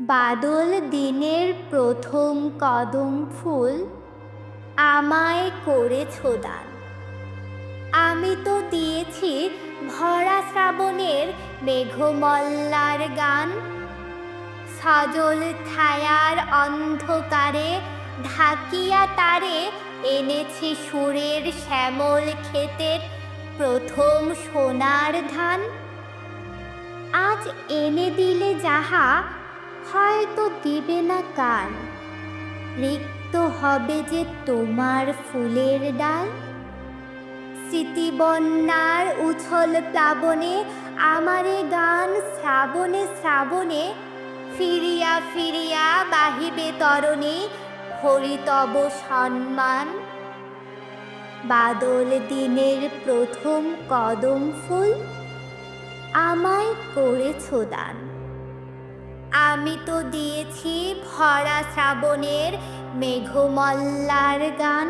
বাদল দিনের প্রথম কদম ফুল আমায় করেছ দান। আমি তো দিয়েছি ভরা শ্রাবণের মেঘমল্লার গান। সজল ছায়ার অন্ধকারে ঢাকিয়া তারে এনেছি সুরের শ্যামল ক্ষেতের প্রথম সোনার ধান। আজ এনে দিলে যাহা হয়তো দিবে না কাল রিক্ত হবে যে তোমার ফুলের ডাল। স্মৃতিবন্যার উছল প্লাবনে, আমারে গান শ্রাবণে শ্রাবণে, ফিরিয়া ফিরিয়া বাহিবে তরণী হরিতব সম্মান বাদল দিনের প্রথম কদম ফুল, আমায় করেছ দান। আমি তো দিয়েছি ভরা শ্রাবণের মেঘমল্লার গান।